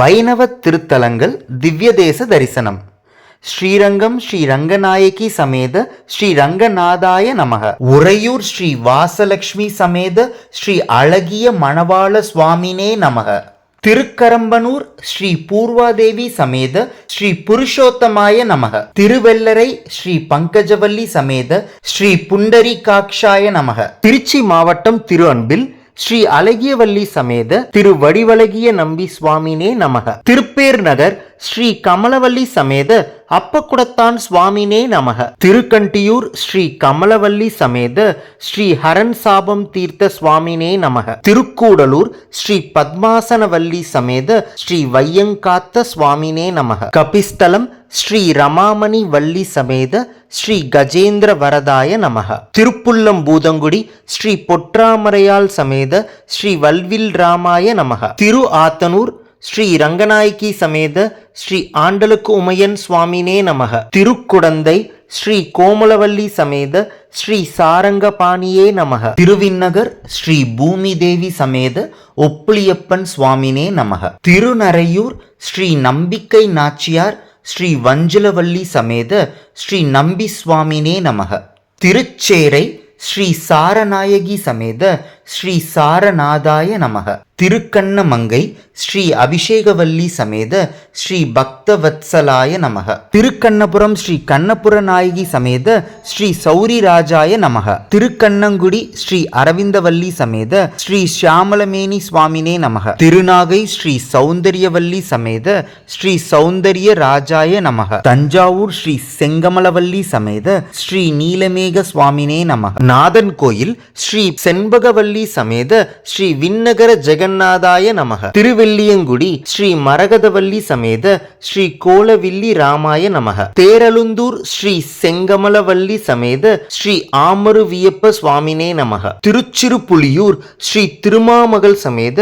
வைணவ திருத்தலங்கள் திவ்யதேச தரிசனம். ஸ்ரீரங்கம் ஸ்ரீ ரங்கநாயகி சமேத ஸ்ரீ ரங்கநாதாய நமக. உறையூர் ஸ்ரீ வாசலட்சுமி சமேத ஸ்ரீ அழகிய மணவாள சுவாமினே நமக. திருக்கரம்பனூர் ஸ்ரீ பூர்வாதேவி சமேத ஸ்ரீ புருஷோத்தமாய நமக. திருவெல்லரை ஸ்ரீ பங்கஜவல்லி சமேத ஸ்ரீ புண்டரீகாட்சாய நமக. திருச்சி மாவட்டம் திரு அன்பில் ஸ்ரீ அழகியவல்லி சமேத திரு வடிவழகிய நம்பி சுவாமினே நமக. திருப்பேர் நகர் ஸ்ரீ கமலவல்லி சமேத அப்பக்குடத்தான் சுவாமினே நமக. திருக்கண்டியூர் ஸ்ரீ கமலவல்லி சமேத ஸ்ரீ ஹரன் சாபம் தீர்த்த சுவாமினே நமக. திருக்கூடலூர் ஸ்ரீ பத்மாசனவல்லி சமேத ஸ்ரீ வையங்காத்த சுவாமினே நமக. கபிஸ்தலம் ஸ்ரீ ரமாமணி வள்ளி சமேத ஸ்ரீ கஜேந்திர வரதாய நமக. திருப்புல்லம் பூதங்குடி ஸ்ரீ பொற்றாமரையால் சமேத ஸ்ரீ வல்வில் ராமாய நமக. திரு ஆத்தனூர் ஸ்ரீ ரங்கநாயகி சமேத ஸ்ரீ ஆண்டலுக்கு உமையன் சுவாமினே நமக. திருக்குடந்தை ஸ்ரீ கோமலவல்லி சமேத ஸ்ரீ சாரங்கபாணியே நமக. திருவிண்ணகர் ஸ்ரீ பூமி தேவி சமேத ஒப்புளியப்பன் சுவாமினே நமக. திருநரையூர் ஸ்ரீ நம்பிக்கை நாச்சியார் ஸ்ரீ வஞ்சலவல்லி சமேத ஸ்ரீ நம்பி சுவாமினே நமக. திருச்சேரை ஸ்ரீ சாரநாயகி சமேத ஸ்ரீ சாரநாதாய நமக. திருக்கண்ணமங்கை ஸ்ரீ அபிஷேகவல்லி சமேத ஸ்ரீ பக்தவத்சலாய நமக. திருக்கண்ணபுரம் ஸ்ரீ கண்ணபுர நாயகி சமேத ஸ்ரீ சௌரி ராஜாய நமக. திருக்கண்ணங்குடி ஸ்ரீ அரவிந்தவல்லி சமேத ஸ்ரீ ஷியாமலமேனி சுவாமினே நமக. திருநாகை ஸ்ரீ சௌந்தரியவல்லி சமேத ஸ்ரீ சௌந்தரிய ராஜாய நமக. தஞ்சாவூர் ஸ்ரீ செங்கமலவல்லி சமேத ஸ்ரீ நீலமேக சுவாமினே நமக. நாதன் கோயில் ஸ்ரீ செண்பகவல்லி சமேத ஸ்ரீ விண்ணகர ஜெகன் ஜெகநாதாய நமக. திருவெல்லியங்குடி ஸ்ரீ மரகதவல்லி சமேத ஸ்ரீ கோலவில்லி ராமாய நமக. தேரலுந்தூர் ஸ்ரீ செங்கமலவல்லி சமேத ஸ்ரீ ஆமரு வியப்ப சுவாமினே நமக. திருச்சிறுப்புலியூர் ஸ்ரீ திருமாமகள் சமேத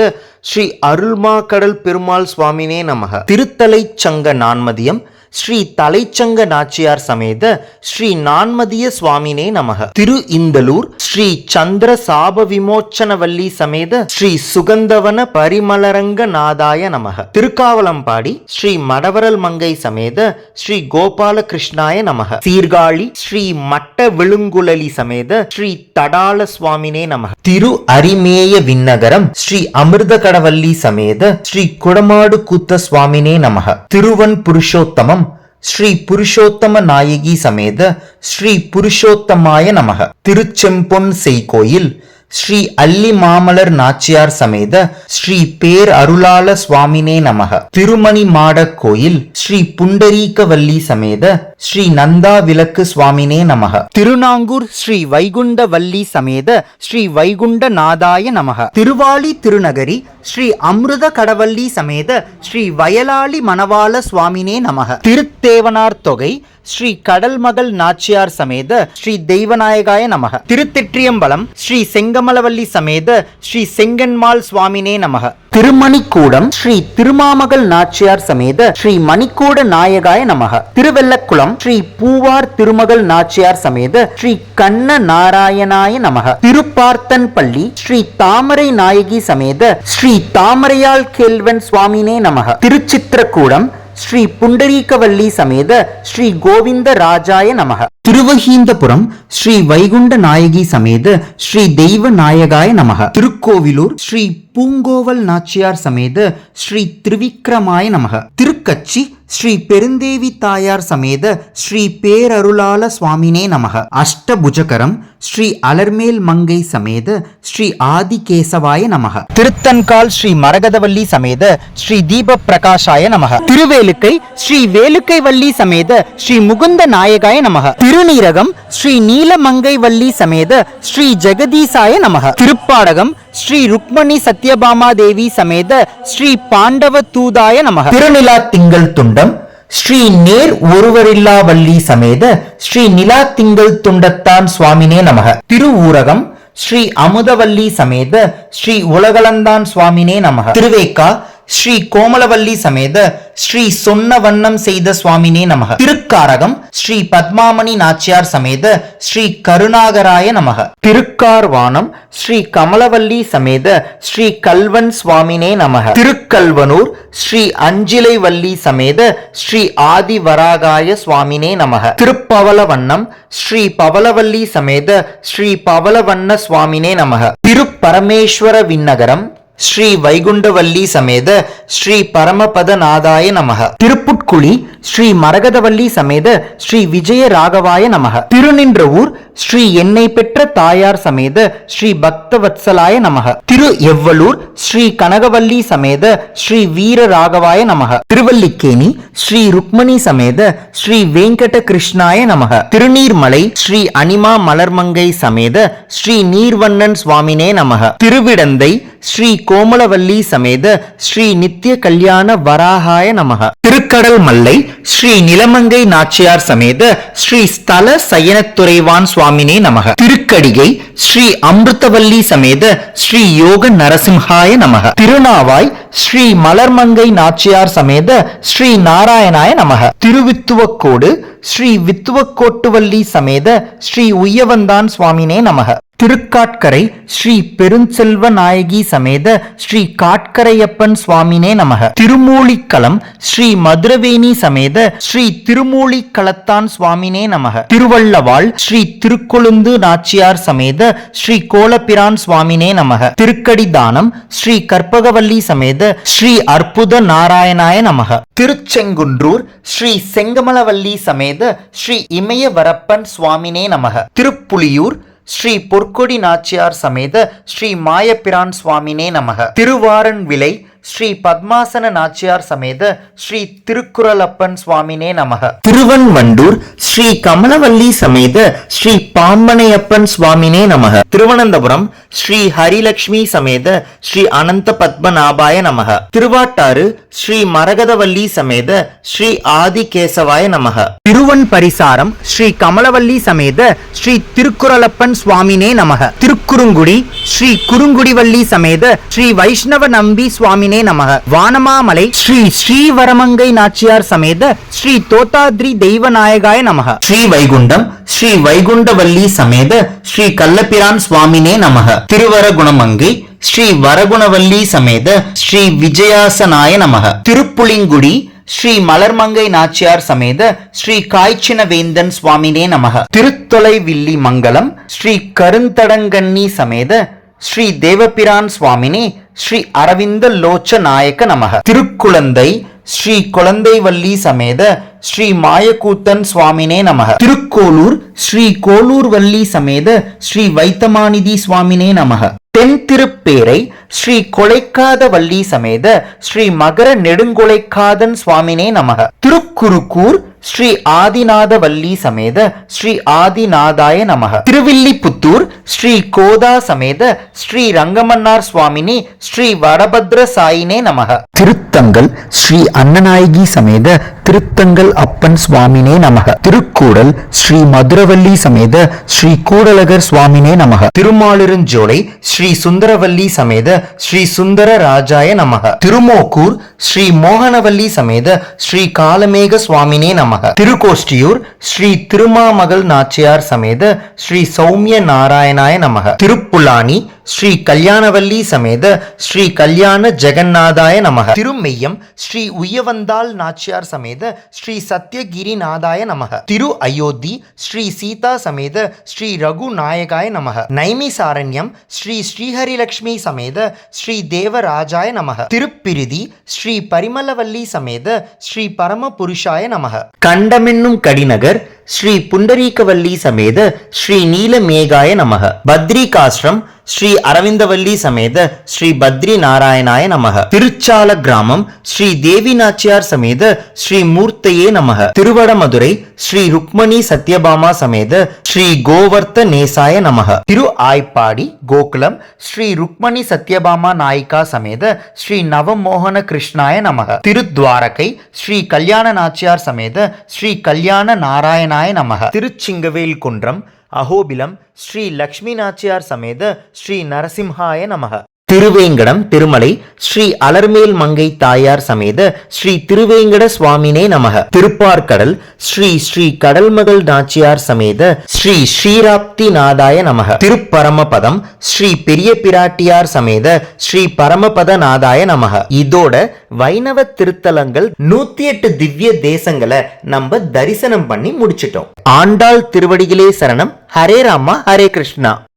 ஸ்ரீ அருள்மாக்கடல் பெருமாள் சுவாமினே நமக. திருத்தலை சங்க நான்மதியம் ஸ்ரீ தலைச்சங்க நாச்சியார் சமேத ஸ்ரீ நான்மதிய சுவாமினே நமக. திரு இந்தலூர் ஸ்ரீ சந்திர சாப விமோச்சனவல்லி சமேத ஸ்ரீ சுகந்தவன பரிமலரங்க நாதாய நமக. திருக்காவலம்பாடி ஸ்ரீ மடவரல் மங்கை சமேத ஸ்ரீ கோபால கிருஷ்ணாய நமக. சீர்காழி ஸ்ரீ மட்ட விழுங்குழலி சமேத ஸ்ரீ தடால சுவாமினே நமக. திரு அரிமேய விண்ணகரம் ஸ்ரீ அமிர்த கடவல்லி சமேத ஸ்ரீ குடமாடு கூத்த சுவாமினே நமக. திருவன் புருஷோத்தமம் ஸ்ரீ புருஷோத்தம நாயகி சமேத ஸ்ரீ புருஷோத்தமாய நமக. திருச்செம்பொன் செய்கோயில் ஸ்ரீ அல்லி மாமலர் நாச்சியார் சமேத ஸ்ரீ பேர் அருளாள சுவாமினே நமக. திருமணி மாட கோயில் ஸ்ரீ புண்டரீகவல்லி சமேத ஸ்ரீ நந்தா விளக்கு சுவாமினே நமக. திருநாங்கூர் ஸ்ரீ வைகுண்ட வள்ளி சமேத ஸ்ரீ வைகுண்ட நாதாய நமக. திருவாளி திருநகரி ஸ்ரீ அமிர்த கடவல்லி சமேத ஸ்ரீ வயலாளி மணவாள சுவாமினே நமக. திருத்தேவனார் தொகை ஸ்ரீ கடல் மகள் நாச்சியார் சமேத ஸ்ரீ தெய்வநாயகாய நமக. திருத்தெற்றியம்பலம் ஸ்ரீ செங்கமலவல்லி சமேத ஸ்ரீ செங்கன்மாள் சுவாமினே நமக. திருமணிக்கூடம் ஸ்ரீ திருமாமகள் நாச்சியார் சமேத ஸ்ரீ மணிக்கூட நாயகாய நமக. திருவெல்லக்குளம் ஸ்ரீ பூவார் திருமகள் நாச்சியார் சமேத ஸ்ரீ கண்ண நாராயணாய நமக. திருப்பார்த்தன் பள்ளி ஸ்ரீ தாமரை நாயகி சமேத ஸ்ரீ தாமரையால் கேள்வன் சுவாமினே நமக. திருச்சித்திரக்கூடம் ஸ்ரீ புண்டரீகவல்லி சமேத ஸ்ரீ கோவிந்த ராஜாய நமக. திருவகீந்தபுரம் ஸ்ரீ வைகுண்ட நாயகி சமேத ஸ்ரீ தெய்வ நாயகாய நமக. திருக்கோவிலூர் ஸ்ரீ பூங்கோவல் நாச்சியார் சமேத ஸ்ரீ திருவிக்ரமாய நமக. திருக்கச்சி ஸ்ரீ பெருந்தேவி தாயார் சமேத ஸ்ரீ பேரருளால சுவாமினே நமக. அஷ்டபுஜகரம் ஸ்ரீ அலர்மேல் மங்கை சமேத ஸ்ரீ ஆதிகேசவாய நமக. திருத்தன்கால் ஸ்ரீ மரகதவல்லி சமேத ஸ்ரீ தீப பிரகாஷாய நமக. திருவேலுக்கை ஸ்ரீ வேலுக்கை வள்ளி சமேத ஸ்ரீ முகுந்த நாயகாய நமக. திருநீரகம் ஸ்ரீ நீலமங்கை வள்ளி சமேத ஸ்ரீ ஜெகதீசாய நமக. திருப்பாடகம் ஸ்ரீ ருக்மணி சத்யபாமா தேவி சமேத ஸ்ரீ பாண்டவ தூதாய நமக. திருநிலா திங்கள் துண்டம் ஸ்ரீ நேர் ஒருவரில்லா வள்ளி சமேத ஸ்ரீ நிலா திங்கள் துண்டத்தான் சுவாமினே நமக. திருவூரகம் ஸ்ரீ அமுதவல்லி சமேத ஸ்ரீ உலகளந்தான் சுவாமினே நமக. திருவேக்கா ஸ்ரீ கோமலவல்லி சமேத ஸ்ரீ சொன்ன வண்ணம் செய்த சுவாமினே நமக. திருக்காரகம் ஸ்ரீ பத்மாமணி நாச்சியார் சமேத ஸ்ரீ கருணாகராய நமக. திருக்கார்வானம் ஸ்ரீ கமலவல்லி சமேத ஸ்ரீ கல்வன் சுவாமினே நமக. திருக்கல்வனூர் ஸ்ரீ அஞ்சிலை வள்ளி சமேத ஸ்ரீ ஆதி வராகாய சுவாமினே நமக. திருப்பவளவண்ணம் ஸ்ரீ பவலவல்லி சமேத ஸ்ரீ பவலவண்ண சுவாமினே நமக. திருப்பரமேஸ்வர விண்ணகரம் ஸ்ரீ வைகுண்டவல்லி சமேத ஸ்ரீ பரமபதநாதாய நமக. திருப்புட்குழி ஸ்ரீ மரகதவல்லி சமேத ஸ்ரீ விஜய ராகவாய நமக. திருநின்ற ஊர் ஸ்ரீ எண்ணெய் பெற்ற தாயார் சமேத ஸ்ரீ பக்தவத்சலாய நமக. திரு எவ்வளூர் ஸ்ரீ கனகவல்லி சமேத ஸ்ரீ வீர ராகவாய நமக. திருவல்லிக்கேணி ஸ்ரீ ருக்மணி சமேத ஸ்ரீ வெங்கட கிருஷ்ணாய நமக. திருநீர்மலை ஸ்ரீ அனிமா மலர்மங்கை சமேத ஸ்ரீ நீர்வண்ணன் சுவாமினே நமக. திருவிடந்தை ஸ்ரீ கோமலவல்லி சமேத ஸ்ரீ நித்திய கல்யாண வராகாய நமக. திருக்கடல் மல்லை ஸ்ரீ நிலமங்கை நாச்சியார் சமேத ஸ்ரீ ஸ்தல சயனத்துறைவான் சுவாமினே நமக. திருக்கடிகை ஸ்ரீ அமிர்தவல்லி சமேத ஸ்ரீ யோக நரசிம்ஹாய நமக. திருநாவாய் ஸ்ரீ மலர்மங்கை நாச்சியார் சமேத ஸ்ரீ நாராயணாய நமக. திருவித்துவக்கோடு ஸ்ரீ வித்துவக்கோட்டுவல்லி சமேத ஸ்ரீ உய்யவந்தான் சுவாமினே நமக. திருக்காட்கரை ஸ்ரீ பெருஞ்செல்வ நாயகி சமேத ஸ்ரீ காட்கரையப்பன் சுவாமினே நமக. திருமூலிக்களம் ஸ்ரீ மதுரவேணி சமேத ஸ்ரீ திருமூலிக்களத்தான் சுவாமினே நமக. திருவள்ளவாள் ஸ்ரீ திருக்கொழுந்து நாச்சியார் சமேத ஸ்ரீ கோலப்பிரான் சுவாமினே நமக. திருக்கடிதானம் ஸ்ரீ கற்பகவல்லி சமேத ஸ்ரீ அற்புத நாராயணாய நமக. திருச்செங்குன்றூர் ஸ்ரீ செங்கமலவல்லி சமேத ஸ்ரீ இமயவரப்பன் சுவாமினே நமக. திருப்புலியூர் ஸ்ரீ பொற்கொடி நாச்சியார் சமேத ஸ்ரீ மாயப்பிரான் சுவாமினே நமக. திருவாரன் விலை ஸ்ரீ பத்மாசன நாச்சியார் சமேத ஸ்ரீ திருக்குறளப்பன் சுவாமினே நமக. திருவன்வண்டூர் ஸ்ரீ கமலவல்லி சமேத ஸ்ரீ பாம்பனையப்பன் சுவாமினே நமக. திருவனந்தபுரம் ஸ்ரீ ஹரிலக்ஷ்மி சமேத ஸ்ரீ அனந்த பத்மநாபாய நமக. திருவாட்டாறு ஸ்ரீ மரகதவல்லி சமேத ஸ்ரீ ஆதிகேசவாய நமக. திருவன் பரிசாரம் ஸ்ரீ கமலவல்லி சமேத ஸ்ரீ திருக்குறளப்பன் சுவாமினே நமக. திருக்குறுங்குடி ஸ்ரீ குறுங்குடிவல்லி சமேத ஸ்ரீ வைஷ்ணவ நம்பி சுவாமி சுவாமினே நமக. வானமாமலை ஸ்ரீ ஸ்ரீவரமங்கை நாச்சியார் சமேத ஸ்ரீ தோத்தாத்ரி தெய்வநாயகாய நமக. ஸ்ரீ வைகுண்டம் ஸ்ரீ வைகுண்டவல்லி சமேத ஸ்ரீ கல்லபிரான் சுவாமினே நமக. திருவரகுணமங்கை ஸ்ரீ வரகுணவல்லி சமேத ஸ்ரீ விஜயாசனாய நமக. திருப்புளிங்குடி ஸ்ரீ மலர்மங்கை நாச்சியார் சமேத ஸ்ரீ காய்ச்சின வேந்தன் சுவாமினே நமக. திருத்தொலை வில்லி மங்கலம் ஸ்ரீ கருந்தடங்கண்ணி சமேத ஸ்ரீ தேவபிரான் சுவாமினி ஸ்ரீ அரவிந்த லோச்ச நாயக்க நமக. திருக்குழந்தை ஸ்ரீ குழந்தை வள்ளி சமேத ஸ்ரீ மாயக்கூத்தன் சுவாமினே நமக. திருக்கோலூர் ஸ்ரீ கோலூர் வள்ளி சமேத ஸ்ரீ வைத்தமாநிதி சுவாமினே நமக. தென் திருப்பேரை ஸ்ரீ கொலைக்காத வள்ளி சமேத ஸ்ரீ மகர நெடுங்கொலைக்காதன் சுவாமினே நமக. திருக்குறுக்கூர் ஸ்ரீ ஆதிநாத வள்ளி சமேத ஸ்ரீ ஆதிநாதாய நமக. திருவில்லிபுத்தூர் ஸ்ரீ கோதா சமேத ஸ்ரீ ரங்கமன்னார் சுவாமினி ஸ்ரீ வடபத்ர சாயினே நமக. திருத்தங்கள் ஸ்ரீ அன்னநாயகி சமேத திருத்தங்கள் அப்பன் சுவாமினே நமக. திருக்கூடல் ஸ்ரீ மதுரவல்லி சமேத ஸ்ரீ கூடலகர் சுவாமினே நமக. திருமாலிருஞ்சோலை ஸ்ரீ சுந்தரவல்லி சமேத ஸ்ரீ சுந்தர ராஜாய நமக. திருமோக்கூர் ஸ்ரீ மோகனவல்லி சமேத ஸ்ரீ காலமேக சுவாமினே நமக. திருக்கோஷ்டியூர் ஸ்ரீ திருமாமகள் நாச்சியார் சமேத ஸ்ரீ சௌமிய நாராயணாய நமக. திருப்புலானி ஸ்ரீ கல்யாணவல்லி சமேத ஸ்ரீ கல்யாண ஜெகநாதாய நமக. திருமெய்யம் ஸ்ரீ உயவந்தாள் நாச்சியார் சமேத சமேத ஸ்ரீ சத்யகிரிநாதாய நமக. திரு அயோத்தி ஸ்ரீ சீதா சமேத ஸ்ரீ ரகு நாயகாய நமக. நைமிசாரண்யம் ஸ்ரீ ஸ்ரீஹரிலக்ஷ்மி சமேத ஸ்ரீ தேவராஜாய நமக. திருப்பிரிதி ஸ்ரீ பரிமலவல்லி சமேத ஸ்ரீ பரமபுருஷாய நமக. கண்டமென்னும் கடிநகர் ஸ்ரீ புண்டரீகவல்லி சமேத ஸ்ரீ நீலமேகாய நமக. பத்ரிகாஸ்ரம் ஸ்ரீ அரவிந்தவல்லி சமேத ஸ்ரீ பத்ரி நாராயணாய நமக. திருச்சால கிராமம் ஸ்ரீ தேவி நாச்சியார் சமேத ஸ்ரீ மூர்த்தையே நமக. திருவடமதுரை ஸ்ரீ ருக்மணி சத்யபாமா சமேத ஸ்ரீ கோவர்த்த நேசாய நமக. திரு ஆய்ப்பாடி கோகுலம் ஸ்ரீ ருக்மணி சத்யபாமா நாயிகா சமேத ஸ்ரீ நவமோகன கிருஷ்ணாய நமக. திருத்வாரகை ஸ்ரீ கல்யாண நாச்சியார் சமேத ஸ்ரீ கல்யாண நாராயணாய நமக. திருச்சிங்கவேல் குன்றம் அகோபிலம் ஸ்ரீ லக்ஷ்மி நாச்சியார் சமேத ஸ்ரீ நரசிம்ஹாய நமக. திருவேங்கடம் திருமலை ஸ்ரீ அலர்மேல் மங்கை தாயார் சமேத ஸ்ரீ திருவேங்கட சுவாமினே நமக. திருப்பார்கடல் ஸ்ரீ ஸ்ரீ கடல்மகள் நாச்சியார் சமேத ஸ்ரீ ஸ்ரீராப்தி நாதாய நமக. திருப்பரமபதம் ஸ்ரீ பெரிய பிராட்டியார் சமேத ஸ்ரீ பரமபத நாதாய நமக. இதோட வைணவ திருத்தலங்கள் நூத்தி எட்டு திவ்ய தேசங்களை நம்ம தரிசனம் பண்ணி முடிச்சிட்டோம். ஆண்டாள் திருவடிகளே சரணம். ஹரே ராமா ஹரே கிருஷ்ணா.